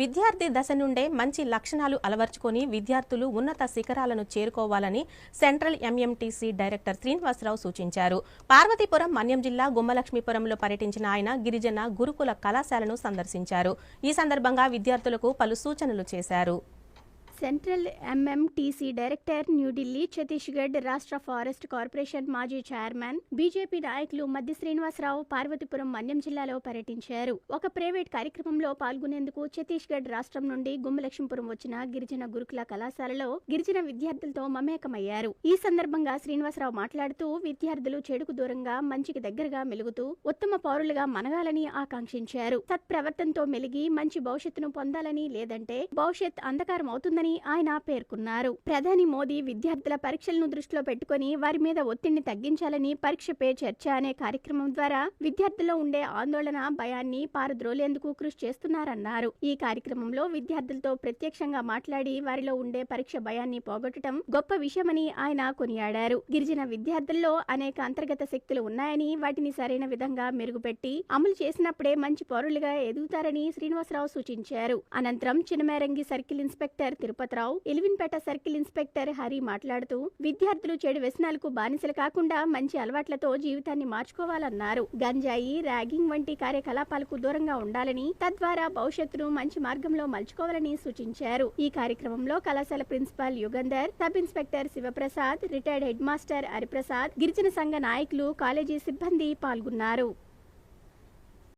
విద్యార్థి దశ నుండే మంచి లక్షణాలు అలవర్చుకొని విద్యార్థులు ఉన్నత శిఖరాలను చేరుకోవాలని సెంట్రల్ ఎంఎంటీసీ డైరెక్టర్ శ్రీనివాసరావు సూచించారు. పార్వతీపురం మన్యం జిల్లా గుమ్మలక్ష్మీపురంలో పర్యటించిన ఆయన గిరిజన గురుకుల కళాశాలను సందర్శించారు. ఈ సందర్భంగా విద్యార్థులకు పలు సూచనలు చేశారు. Central MMTC director New Delhi Chhattisgarh రాష్ట్ర ఫారెస్ట్ కార్పొరేషన్ మాజీ చైర్మన్ బీజేపీ నాయకులు మధ్య శ్రీనివాసరావు పార్వతీపురం మన్యం జిల్లాలో పర్యటించారు. ఒక ప్రైవేట్ కార్యక్రమంలో పాల్గొనేందుకు ఛత్తీస్గఢ్ రాష్ట్రం నుండి గుమ్మలక్ష్మీపురం వచ్చిన గిరిజన గురుకుల కళాశాలలో గిరిజన విద్యార్థులతో మమేకమయ్యారు. ఈ సందర్భంగా శ్రీనివాసరావు మాట్లాడుతూ విద్యార్థులు చెడుకు దూరంగా మంచికి దగ్గరగా మెలుగుతూ ఉత్తమ పౌరులుగా మనగాలని ఆకాంక్షించారు. సత్ప్రవర్తనతో మెలిగి మంచి భవిష్యత్తును పొందాలని లేదంటే భవిష్యత్ అంధకారం అవుతుందని ఆయన పేర్కొన్నారు. ప్రధాని మోదీ విద్యార్థుల పరీక్షలను దృష్టిలో పెట్టుకుని వారి మీద ఒత్తిడిని తగ్గించాలని పరీక్ష పే చర్చ అనే కార్యక్రమం ద్వారా విద్యార్థుల్లో ఉండే ఆందోళన భయాన్ని పారద్రోలేందుకు కృషి చేస్తున్నారన్నారు. ఈ కార్యక్రమంలో విద్యార్థులతో ప్రత్యక్షంగా మాట్లాడి వారిలో ఉండే పరీక్ష భయాన్ని పోగొట్టడం గొప్ప విషయమని ఆయన కొనియాడారు. గిరిజన విద్యార్థుల్లో అనేక అంతర్గత శక్తులు ఉన్నాయని వాటిని సరైన విధంగా మెరుగుపెట్టి అమలు చేసినప్పుడే మంచి పౌరులుగా ఎదుగుతారని శ్రీనివాసరావు సూచించారు. అనంతరం Chinamerangi circle inspector Tirupatirao Elwinpeta circle inspector Hari మాట్లాడుతూ విద్యార్థులు చెడు వ్యసనాలకు బానిసలు కాకుండా మంచి అలవాట్లతో జీవితాన్ని మార్చుకోవాలన్నారు. గంజాయి ర్యాగింగ్ వంటి కార్యకలాపాలకు దూరంగా ఉండాలని తద్వారా భవిష్యత్తును మంచి మార్గంలో మలుచుకోవాలని సూచించారు. ఈ కార్యక్రమంలో కళాశాల principal Yugandhar sub inspector Sivaprasad retired head master Hariprasad గిరిజన సంఘ నాయకులు కాలేజీ సిబ్బంది పాల్గొన్నారు.